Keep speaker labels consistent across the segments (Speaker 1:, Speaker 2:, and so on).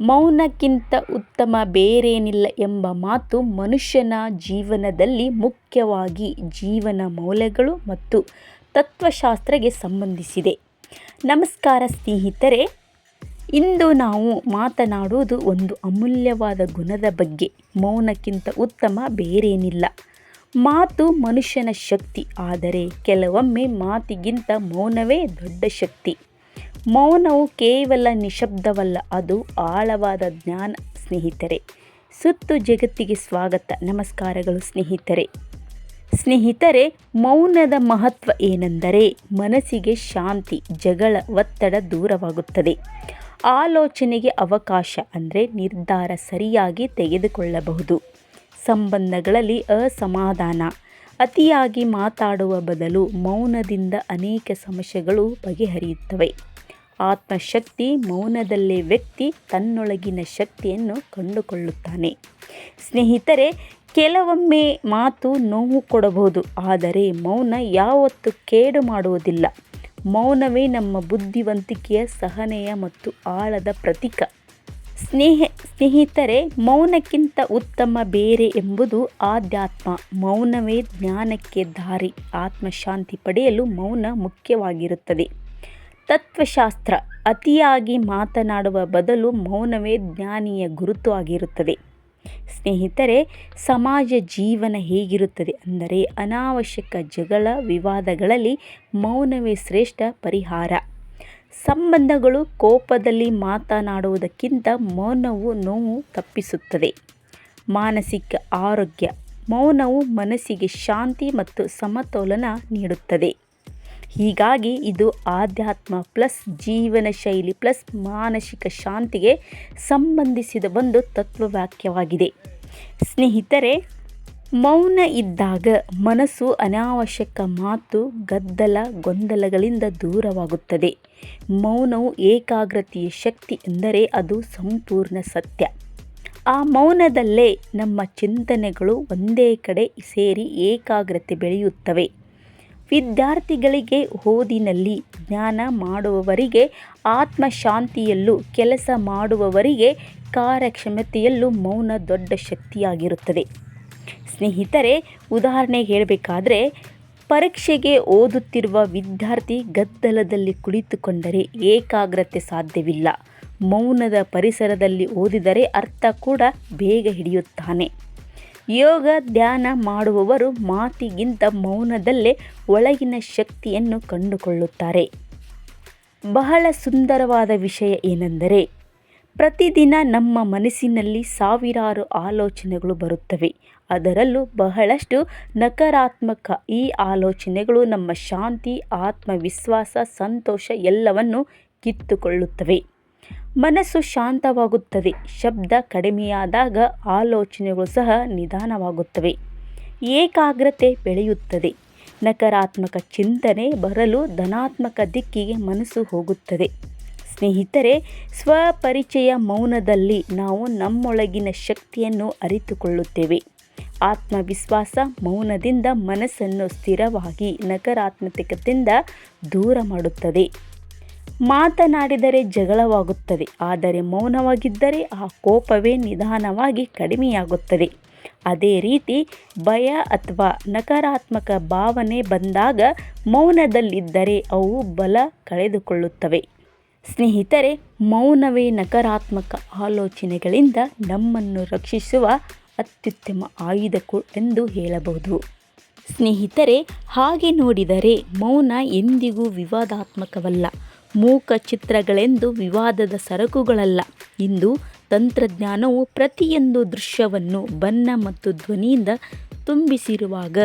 Speaker 1: ಮೌನಕ್ಕಿಂತ ಉತ್ತಮ ಬೇರೇನಿಲ್ಲ ಎಂಬ ಮಾತು ಮನುಷ್ಯನ ಜೀವನದಲ್ಲಿ ಮುಖ್ಯವಾಗಿ ಜೀವನ ಮೌಲ್ಯಗಳು ಮತ್ತು ತತ್ವಶಾಸ್ತ್ರಕ್ಕೆ ಸಂಬಂಧಿಸಿದೆ. ನಮಸ್ಕಾರ ಸ್ನೇಹಿತರೆ, ಇಂದು ನಾವು ಮಾತನಾಡುವುದು ಒಂದು ಅಮೂಲ್ಯವಾದ ಗುಣದ ಬಗ್ಗೆ. ಮೌನಕ್ಕಿಂತ ಉತ್ತಮ ಬೇರೇನಿಲ್ಲ. ಮಾತು ಮನುಷ್ಯನ ಶಕ್ತಿ, ಆದರೆ ಕೆಲವೊಮ್ಮೆ ಮಾತಿಗಿಂತ ಮೌನವೇ ದೊಡ್ಡ ಶಕ್ತಿ. ಮೌನವು ಕೇವಲ ನಿಶಬ್ದವಲ್ಲ, ಅದು ಆಳವಾದ ಜ್ಞಾನ ಸ್ನೇಹಿತರೆ. ಸುತ್ತು ಜಗತ್ತಿಗೆ ಸ್ವಾಗತ. ನಮಸ್ಕಾರಗಳು ಸ್ನೇಹಿತರೆ. ಸ್ನೇಹಿತರೆ, ಮೌನದ ಮಹತ್ವ ಏನೆಂದರೆ ಮನಸ್ಸಿಗೆ ಶಾಂತಿ, ಜಗಳ, ಒತ್ತಡ ದೂರವಾಗುತ್ತದೆ. ಆಲೋಚನೆಗೆ ಅವಕಾಶ ಅಂದರೆ ನಿರ್ಧಾರ ಸರಿಯಾಗಿ ತೆಗೆದುಕೊಳ್ಳಬಹುದು. ಸಂಬಂಧಗಳಲ್ಲಿ ಅಸಮಾಧಾನ. ಅತಿಯಾಗಿ ಮಾತಾಡುವ ಬದಲು ಮೌನದಿಂದ ಅನೇಕ ಸಮಸ್ಯೆಗಳು ಬಗೆಹರಿಯುತ್ತವೆ. ಆತ್ಮಶಕ್ತಿ ಮೌನದಲ್ಲೇ ವ್ಯಕ್ತಿ ತನ್ನೊಳಗಿನ ಶಕ್ತಿಯನ್ನು ಕಂಡುಕೊಳ್ಳುತ್ತಾನೆ. ಸ್ನೇಹಿತರೆ, ಕೆಲವೊಮ್ಮೆ ಮಾತು ನೋವು ಕೊಡಬಹುದು, ಆದರೆ ಮೌನ ಯಾವತ್ತೂ ಕೇಡು ಮಾಡುವುದಿಲ್ಲ. ಮೌನವೇ ನಮ್ಮ ಬುದ್ಧಿವಂತಿಕೆಯ ಸಹನೆಯ ಮತ್ತು ಆಳದ ಪ್ರತೀಕ. ಸ್ನೇಹ, ಸ್ನೇಹಿತರೆ, ಮೌನಕ್ಕಿಂತ ಉತ್ತಮ ಬೇರೆ ಎಂಬುದು ಆಧ್ಯಾತ್ಮ. ಮೌನವೇ ಜ್ಞಾನಕ್ಕೆ ದಾರಿ. ಆತ್ಮಶಾಂತಿ ಪಡೆಯಲು ಮೌನ ಮುಖ್ಯವಾಗಿರುತ್ತದೆ. ತತ್ವಶಾಸ್ತ್ರ ಅತಿಯಾಗಿ ಮಾತನಾಡುವ ಬದಲು ಮೌನವೇ ಜ್ಞಾನಿಯ ಗುರುತು ಆಗಿರುತ್ತದೆ. ಸ್ನೇಹಿತರೆ, ಸಮಾಜ ಜೀವನ ಹೇಗಿರುತ್ತದೆ ಅಂದರೆ ಅನಾವಶ್ಯಕ ಜಗಳ ವಿವಾದಗಳಲ್ಲಿ ಮೌನವೇ ಶ್ರೇಷ್ಠ ಪರಿಹಾರ. ಸಂಬಂಧಗಳು ಕೋಪದಲ್ಲಿ ಮಾತನಾಡುವುದಕ್ಕಿಂತ ಮೌನವು ನೋವು ತಪ್ಪಿಸುತ್ತದೆ. ಮಾನಸಿಕ ಆರೋಗ್ಯ ಮೌನವು ಮನಸ್ಸಿಗೆ ಶಾಂತಿ ಮತ್ತು ಸಮತೋಲನ ನೀಡುತ್ತದೆ. ಹೀಗಾಗಿ ಇದು ಆಧ್ಯಾತ್ಮ ಪ್ಲಸ್ ಜೀವನ ಶೈಲಿ ಪ್ಲಸ್ ಮಾನಸಿಕ ಶಾಂತಿಗೆ ಸಂಬಂಧಿಸಿದ ಒಂದು ತತ್ವವಾಕ್ಯವಾಗಿದೆ. ಸ್ನೇಹಿತರೆ, ಮೌನ ಇದ್ದಾಗ ಮನಸ್ಸು ಅನಾವಶ್ಯಕ ಮಾತು, ಗದ್ದಲ, ಗೊಂದಲಗಳಿಂದ ದೂರವಾಗುತ್ತದೆ. ಮೌನವು ಏಕಾಗ್ರತೆಯ ಶಕ್ತಿ ಎಂದರೆ ಅದು ಸಂಪೂರ್ಣ ಸತ್ಯ. ಆ ಮೌನದಲ್ಲೇ ನಮ್ಮ ಚಿಂತನೆಗಳು ಒಂದೇ ಕಡೆ ಸೇರಿ ಏಕಾಗ್ರತೆ ಬೆಳೆಯುತ್ತವೆ. ವಿದ್ಯಾರ್ಥಿಗಳಿಗೆ ಓದಿನಲ್ಲಿ ಜ್ಞಾನ ಮಾಡುವವರಿಗೆ, ಆತ್ಮಶಾಂತಿಯಲ್ಲೂ ಕೆಲಸ ಮಾಡುವವರಿಗೆ ಕಾರ್ಯಕ್ಷಮತೆಯಲ್ಲೂ ಮೌನ ದೊಡ್ಡ ಶಕ್ತಿಯಾಗಿರುತ್ತದೆ. ಸ್ನೇಹಿತರೆ, ಉದಾಹರಣೆ ಹೇಳಬೇಕಾದ್ರೆ, ಪರೀಕ್ಷೆಗೆ ಓದುತ್ತಿರುವ ವಿದ್ಯಾರ್ಥಿ ಗದ್ದಲದಲ್ಲಿ ಕುಳಿತುಕೊಂಡರೆ ಏಕಾಗ್ರತೆ ಸಾಧ್ಯವಿಲ್ಲ. ಮೌನದ ಪರಿಸರದಲ್ಲಿ ಓದಿದರೆ ಅರ್ಥ ಕೂಡ ಬೇಗ ಹಿಡಿಯುತ್ತಾನೆ. ಯೋಗ ಧ್ಯಾನ ಮಾಡುವವರು ಮಾತಿಗಿಂತ ಮೌನದಲ್ಲೇ ಒಳಗಿನ ಶಕ್ತಿಯನ್ನು ಕಂಡುಕೊಳ್ಳುತ್ತಾರೆ. ಬಹಳ ಸುಂದರವಾದ ವಿಷಯ ಏನೆಂದರೆ, ಪ್ರತಿದಿನ ನಮ್ಮ ಮನಸ್ಸಿನಲ್ಲಿ ಸಾವಿರಾರು ಆಲೋಚನೆಗಳು ಬರುತ್ತವೆ. ಅದರಲ್ಲೂ ಬಹಳಷ್ಟು ನಕಾರಾತ್ಮಕ ಈ ಆಲೋಚನೆಗಳು ನಮ್ಮ ಶಾಂತಿ, ಆತ್ಮವಿಶ್ವಾಸ, ಸಂತೋಷ ಎಲ್ಲವನ್ನು ಕಿತ್ತುಕೊಳ್ಳುತ್ತವೆ. ಮನಸ್ಸು ಶಾಂತವಾಗುತ್ತದೆ. ಶಬ್ದ ಕಡಿಮೆಯಾದಾಗ ಆಲೋಚನೆಗಳು ಸಹ ನಿಧಾನವಾಗುತ್ತವೆ. ಏಕಾಗ್ರತೆ ಬೆಳೆಯುತ್ತದೆ. ನಕಾರಾತ್ಮಕ ಚಿಂತನೆ ಬರಲು ಧನಾತ್ಮಕ ದಿಕ್ಕಿಗೆ ಮನಸ್ಸು ಹೋಗುತ್ತದೆ. ಸ್ನೇಹಿತರೆ, ಸ್ವಪರಿಚಯ ಮೌನದಲ್ಲಿ ನಾವು ನಮ್ಮೊಳಗಿನ ಶಕ್ತಿಯನ್ನು ಅರಿತುಕೊಳ್ಳುತ್ತೇವೆ. ಆತ್ಮವಿಶ್ವಾಸ ಮೌನದಿಂದ ಮನಸ್ಸನ್ನು ಸ್ಥಿರವಾಗಿ ನಕಾರಾತ್ಮಕತೆಯಿಂದ ದೂರ ಮಾಡುತ್ತದೆ. ಮಾತನಾಡಿದರೆ ಜಗಳವಾಗುತ್ತದೆ, ಆದರೆ ಮೌನವಾಗಿದ್ದರೆ ಆ ಕೋಪವೇ ನಿಧಾನವಾಗಿ ಕಡಿಮೆಯಾಗುತ್ತದೆ. ಅದೇ ರೀತಿ ಭಯ ಅಥವಾ ನಕಾರಾತ್ಮಕ ಭಾವನೆ ಬಂದಾಗ ಮೌನದಲ್ಲಿದ್ದರೆ ಅವು ಬಲ ಕಳೆದುಕೊಳ್ಳುತ್ತವೆ. ಸ್ನೇಹಿತರೆ, ಮೌನವೇ ನಕಾರಾತ್ಮಕ ಆಲೋಚನೆಗಳಿಂದ ನಮ್ಮನ್ನು ರಕ್ಷಿಸುವ ಅತ್ಯುತ್ತಮ ಆಯುಧ ಎಂದು ಹೇಳಬಹುದು. ಸ್ನೇಹಿತರೆ, ಹಾಗೆ ನೋಡಿದರೆ ಮೌನ ಎಂದಿಗೂ ವಿವಾದಾತ್ಮಕವಲ್ಲ. ಮೂಕ ಚಿತ್ರಗಳೆಂದು ವಿವಾದದ ಸರಕುಗಳಲ್ಲ. ಇಂದು ತಂತ್ರಜ್ಞಾನವು ಪ್ರತಿಯೊಂದು ದೃಶ್ಯವನ್ನು ಬಣ್ಣ ಮತ್ತು ಧ್ವನಿಯಿಂದ ತುಂಬಿಸಿರುವಾಗ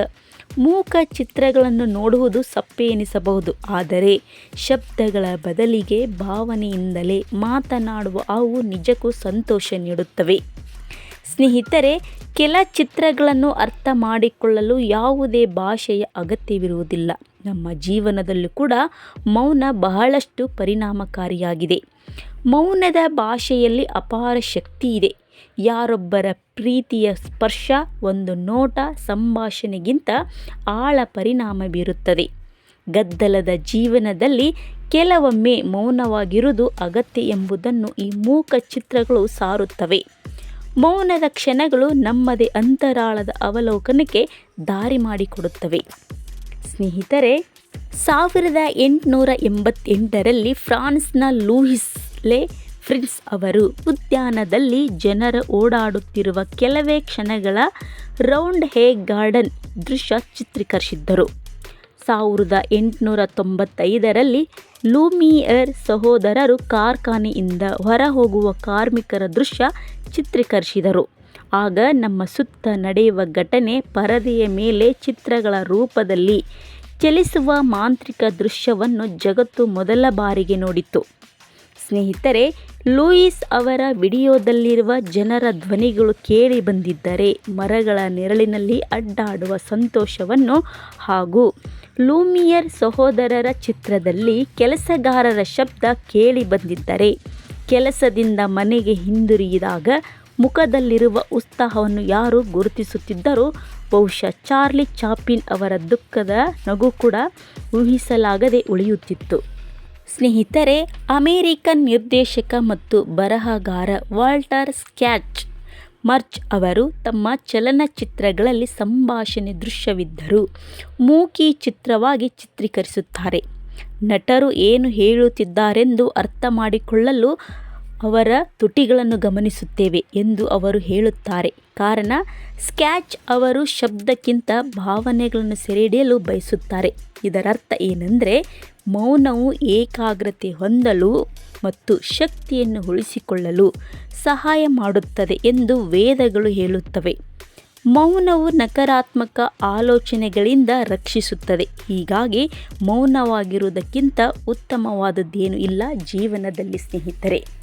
Speaker 1: ಮೂಕ ಚಿತ್ರಗಳನ್ನು ನೋಡುವುದು ಸಪ್ಪೆ ಎನಿಸಬಹುದು ಆದರೆ ಶಬ್ದಗಳ ಬದಲಿಗೆ ಭಾವನೆಯಿಂದಲೇ ಮಾತನಾಡುವ ಅವು ನಿಜಕ್ಕೂ ಸಂತೋಷ ನೀಡುತ್ತವೆ. ಸ್ನೇಹಿತರೆ, ಕೆಲ ಚಿತ್ರಗಳನ್ನು ಅರ್ಥ ಮಾಡಿಕೊಳ್ಳಲು ಯಾವುದೇ ಭಾಷೆಯ ಅಗತ್ಯವಿರುವುದಿಲ್ಲ. ನಮ್ಮ ಜೀವನದಲ್ಲೂ ಕೂಡ ಮೌನ ಬಹಳಷ್ಟು ಪರಿಣಾಮಕಾರಿಯಾಗಿದೆ. ಮೌನದ ಭಾಷೆಯಲ್ಲಿ ಅಪಾರ ಶಕ್ತಿ ಇದೆ. ಯಾರೊಬ್ಬರ ಪ್ರೀತಿಯ ಸ್ಪರ್ಶ ಒಂದು ನೋಟ ಸಂಭಾಷಣೆಗಿಂತ ಆಳ ಪರಿಣಾಮ ಬೀರುತ್ತದೆ. ಗದ್ದಲದ ಜೀವನದಲ್ಲಿ ಕೆಲವೊಮ್ಮೆ ಮೌನವಾಗಿರುವುದು ಅಗತ್ಯ ಎಂಬುದನ್ನು ಈ ಮೂಕ ಚಿತ್ರಗಳು ಸಾರುತ್ತವೆ. ಮೌನದ ಕ್ಷಣಗಳು ನಮ್ಮದೇ ಅಂತರಾಳದ ಅವಲೋಕನಕ್ಕೆ ದಾರಿ ಮಾಡಿಕೊಡುತ್ತವೆ. ಸ್ನೇಹಿತರೆ, ಸಾವಿರದ ಎಂಟುನೂರ ಎಂಬತ್ತೆಂಟರಲ್ಲಿ ಫ್ರಾನ್ಸ್ನ ಲೂಯಿಸ್ ಲೆ ಫ್ರಿನ್ಸ್ ಅವರು ಉದ್ಯಾನದಲ್ಲಿ ಜನರ ಓಡಾಡುತ್ತಿರುವ ಕೆಲವೇ ಕ್ಷಣಗಳ ರೌಂಡ್ ಹೇ ಗಾರ್ಡನ್ ದೃಶ್ಯ ಚಿತ್ರೀಕರಿಸಿದ್ದರು. ಸಾವಿರದ ಎಂಟುನೂರ ತೊಂಬತ್ತೈದರಲ್ಲಿ ಲೂಮಿಯರ್ ಸಹೋದರರು ಕಾರ್ಖಾನೆಯಿಂದ ಹೊರಹೋಗುವ ಕಾರ್ಮಿಕರ ದೃಶ್ಯ ಚಿತ್ರೀಕರಿಸಿದರು. ಆಗ ನಮ್ಮ ಸುತ್ತ ನಡೆಯುವ ಘಟನೆ ಪರದೆಯ ಮೇಲೆ ಚಿತ್ರಗಳ ರೂಪದಲ್ಲಿ ಚಲಿಸುವ ಮಾಂತ್ರಿಕ ದೃಶ್ಯವನ್ನು ಜಗತ್ತು ಮೊದಲ ಬಾರಿಗೆ ನೋಡಿತು ಸ್ನೇಹಿತರೆ, ಲೂಯಿಸ್ ಅವರ ವಿಡಿಯೋದಲ್ಲಿರುವ ಜನರ ಧ್ವನಿಗಳು ಕೇಳಿ ಬಂದಿದ್ದರೆ ಮರಗಳ ನೆರಳಿನಲ್ಲಿ ಅಡ್ಡಾಡುವ ಸಂತೋಷವನ್ನು ಹಾಗೂ ಲೂಮಿಯರ್ ಸಹೋದರರ ಚಿತ್ರದಲ್ಲಿ ಕೆಲಸಗಾರರ ಶಬ್ದ ಕೇಳಿ ಬಂದಿದ್ದರೆ, ಕೆಲಸದಿಂದ ಮನೆಗೆ ಹಿಂದಿರುಗಿದಾಗ ಮುಖದಲ್ಲಿರುವ ಉತ್ಸಾಹವನ್ನು ಯಾರು ಗುರುತಿಸುತ್ತಿದ್ದರೂ ಬಹುಶಃ ಚಾರ್ಲಿ ಚಾಪಿನ್ ಅವರ ದುಃಖದ ನಗು ಕೂಡ ಊಹಿಸಲಾಗದೆ ಉಳಿಯುತ್ತಿತ್ತು. ಸ್ನೇಹಿತರೆ, ಅಮೇರಿಕನ್ ನಿರ್ದೇಶಕ ಮತ್ತು ಬರಹಗಾರ ವಾಲ್ಟರ್ ಸ್ಕ್ಯಾಚ್ ಮರ್ಚ್ ಅವರು ತಮ್ಮ ಚಲನಚಿತ್ರಗಳಲ್ಲಿ ಸಂಭಾಷಣೆ ದೃಶ್ಯವಿದ್ದರು ಮೂಕಿ ಚಿತ್ರವಾಗಿ ಚಿತ್ರೀಕರಿಸುತ್ತಾರೆ. ನಟರು ಏನು ಹೇಳುತ್ತಿದ್ದಾರೆಂದು ಅರ್ಥ ಮಾಡಿಕೊಳ್ಳಲು ಅವರ ತುಟಿಗಳನ್ನು ಗಮನಿಸುತ್ತೇವೆ ಎಂದು ಅವರು ಹೇಳುತ್ತಾರೆ. ಕಾರಣ, ಸ್ಕ್ಯಾಚ್ ಅವರು ಶಬ್ದಕ್ಕಿಂತ ಭಾವನೆಗಳನ್ನು ಸೆರೆಹಿಡಿಯಲು ಬಯಸುತ್ತಾರೆ. ಇದರರ್ಥ ಏನೆಂದರೆ, ಮೌನವು ಏಕಾಗ್ರತೆ ಹೊಂದಲು ಮತ್ತು ಶಕ್ತಿಯನ್ನು ಉಳಿಸಿಕೊಳ್ಳಲು ಸಹಾಯ ಮಾಡುತ್ತದೆ ಎಂದು ವೇದಗಳು ಹೇಳುತ್ತವೆ. ಮೌನವು ನಕಾರಾತ್ಮಕ ಆಲೋಚನೆಗಳಿಂದ ರಕ್ಷಿಸುತ್ತದೆ. ಹೀಗಾಗಿ, ಮೌನವಾಗಿರುವುದಕ್ಕಿಂತ ಉತ್ತಮವಾದದ್ದೇನೂ ಇಲ್ಲ ಜೀವನದಲ್ಲಿ ಸ್ನೇಹಿತರೆ.